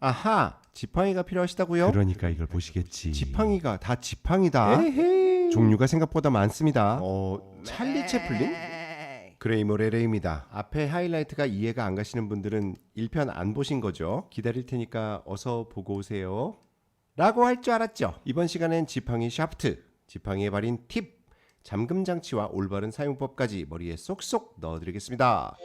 아하, 지팡이가 필요하시다고요? 그러니까 이걸 보시겠지. 지팡이가 다 지팡이다. 종류가 생각보다 많습니다. 어, 찰리 채플린? 그레이 모레 레이입니다. 앞에 하이라이트가 이해가 안 가시는 분들은 1편 안 보신 거죠? 기다릴 테니까 어서 보고 오세요. 라고 할 줄 알았죠? 이번 시간엔 지팡이 샤프트, 지팡이에 발인 팁, 잠금 장치와 올바른 사용법까지 머리에 쏙쏙 넣어드리겠습니다.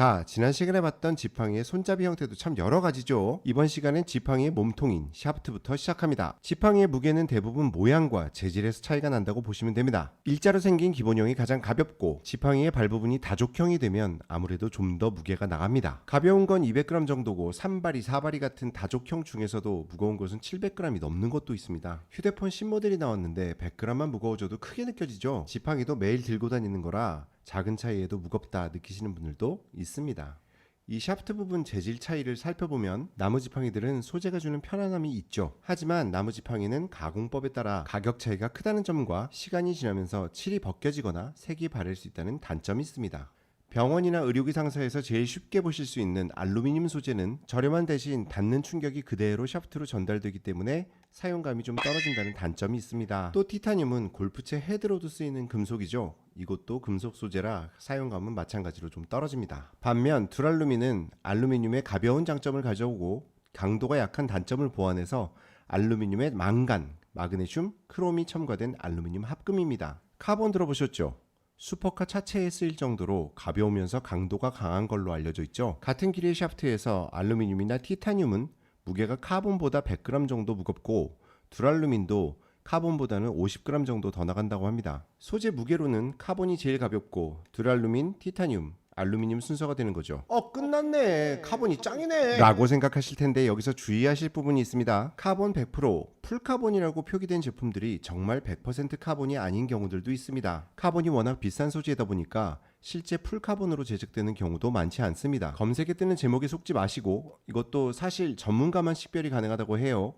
자, 지난 시간에 봤던 지팡이의 손잡이 형태도 참 여러 가지죠. 이번 시간엔 지팡이의 몸통인 샤프트부터 시작합니다. 지팡이의 무게는 대부분 모양과 재질에서 차이가 난다고 보시면 됩니다. 일자로 생긴 기본형이 가장 가볍고 지팡이의 발 부분이 다족형이 되면 아무래도 좀 더 무게가 나갑니다. 가벼운 건 200g 정도고 3발이 4발이 같은 다족형 중에서도 무거운 것은 700g이 넘는 것도 있습니다. 휴대폰 신모델이 나왔는데 100g만 무거워져도 크게 느껴지죠. 지팡이도 매일 들고 다니는 거라 작은 차이에도 무겁다 느끼시는 분들도 있습니다. 이 샤프트 부분 재질 차이를 살펴보면 나무 지팡이들은 소재가 주는 편안함이 있죠. 하지만 나무 지팡이는 가공법에 따라 가격 차이가 크다는 점과 시간이 지나면서 칠이 벗겨지거나 색이 바를 수 있다는 단점이 있습니다. 병원이나 의료기 상사에서 제일 쉽게 보실 수 있는 알루미늄 소재는 저렴한 대신 닿는 충격이 그대로 샤프트로 전달되기 때문에 사용감이 좀 떨어진다는 단점이 있습니다. 또 티타늄은 골프채 헤드로도 쓰이는 금속이죠. 이것도 금속 소재라 사용감은 마찬가지로 좀 떨어집니다. 반면 듀랄루민은 알루미늄의 가벼운 장점을 가져오고 강도가 약한 단점을 보완해서 알루미늄의 망간, 마그네슘, 크롬이 첨가된 알루미늄 합금입니다. 카본 들어보셨죠? 슈퍼카 차체에 쓰일 정도로 가벼우면서 강도가 강한 걸로 알려져 있죠. 같은 길이의 샤프트에서 알루미늄이나 티타늄은 무게가 카본보다 100g 정도 무겁고 듀랄루민도 카본보다는 50g 정도 더 나간다고 합니다. 소재 무게로는 카본이 제일 가볍고 듀랄루민, 티타늄, 알루미늄 순서가 되는 거죠. 어 끝났네. 카본이 짱이네. 라고 생각하실 텐데 여기서 주의하실 부분이 있습니다. 카본 100%, 풀카본이라고 표기된 제품들이 정말 100% 카본이 아닌 경우들도 있습니다. 카본이 워낙 비싼 소재다 보니까 실제 풀카본으로 제작되는 경우도 많지 않습니다. 검색에 뜨는 제목에 속지 마시고 이것도 사실 전문가만 식별이 가능하다고 해요.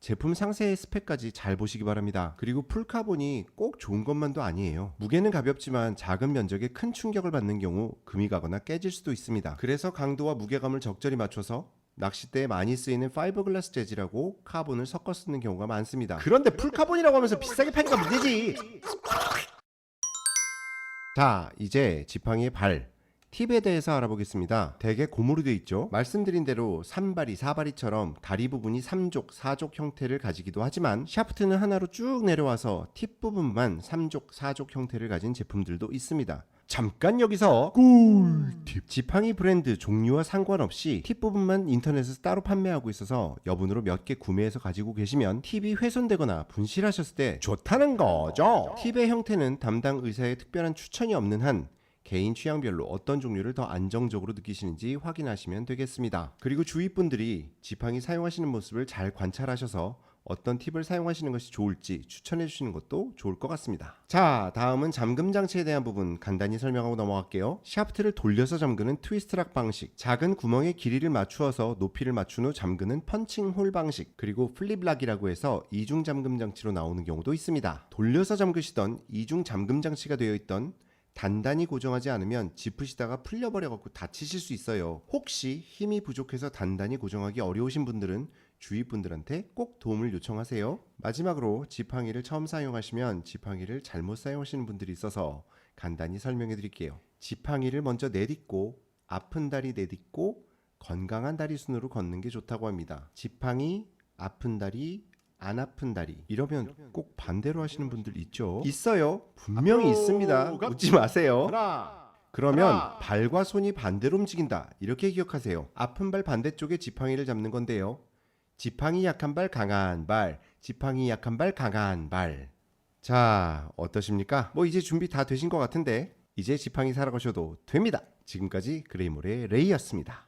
제품 상세의 스펙까지 잘 보시기 바랍니다. 그리고 풀카본이 꼭 좋은 것만도 아니에요. 무게는 가볍지만 작은 면적에 큰 충격을 받는 경우 금이 가거나 깨질 수도 있습니다. 그래서 강도와 무게감을 적절히 맞춰서 낚싯대에 많이 쓰이는 파이버글라스 재질하고 카본을 섞어 쓰는 경우가 많습니다. 그런데 풀카본이라고 하면서 비싸게 파니까 문제지. 자, 이제 지팡이의 발 팁에 대해서 알아보겠습니다. 대개 고무로 되어 있죠. 말씀드린 대로 3발이 4발이처럼 다리 부분이 3족, 4족 형태를 가지기도 하지만 샤프트는 하나로 쭉 내려와서 팁 부분만 3족, 4족 형태를 가진 제품들도 있습니다. 잠깐 여기서 꿀팁 지팡이 브랜드 종류와 상관없이 팁 부분만 인터넷에서 따로 판매하고 있어서 여분으로 몇 개 구매해서 가지고 계시면 팁이 훼손되거나 분실하셨을 때 좋다는 거죠 팁의 형태는 담당 의사의 특별한 추천이 없는 한 개인 취향별로 어떤 종류를 더 안정적으로 느끼시는지 확인하시면 되겠습니다. 그리고 주위 분들이 지팡이 사용하시는 모습을 잘 관찰하셔서 어떤 팁을 사용하시는 것이 좋을지 추천해 주시는 것도 좋을 것 같습니다. 자, 다음은 잠금 장치에 대한 부분 간단히 설명하고 넘어갈게요. 샤프트를 돌려서 잠그는 트위스트락 방식, 작은 구멍의 길이를 맞추어서 높이를 맞춘 후 잠그는 펀칭 홀 방식, 그리고 플립락이라고 해서 이중 잠금 장치로 나오는 경우도 있습니다. 돌려서 잠그시던 이중 잠금 장치가 되어 있던 단단히 고정하지 않으면 짚으시다가 풀려버려갖고 다치실 수 있어요. 혹시 힘이 부족해서 단단히 고정하기 어려우신 분들은 주위 분들한테 꼭 도움을 요청하세요. 마지막으로 지팡이를 처음 사용하시면 지팡이를 잘못 사용하시는 분들이 있어서 간단히 설명해 드릴게요. 지팡이를 먼저 내딛고 아픈 다리 내딛고 건강한 다리 순으로 걷는 게 좋다고 합니다. 지팡이, 아픈 다리, 안 아픈 다리 이러면 꼭 반대로 하시는 분들 있죠? 있어요. 분명히 있습니다. 가- 웃지 마세요. 하나, 그러면 하나. 발과 손이 반대로 움직인다. 이렇게 기억하세요. 아픈 발 반대쪽에 지팡이를 잡는 건데요. 지팡이 약한 발 강한 발, 지팡이 약한 발 강한 발. 자, 어떠십니까? 뭐 이제 준비 다 되신 것 같은데 이제 지팡이 사러 가셔도 됩니다. 지금까지 그레이몰의 레이였습니다.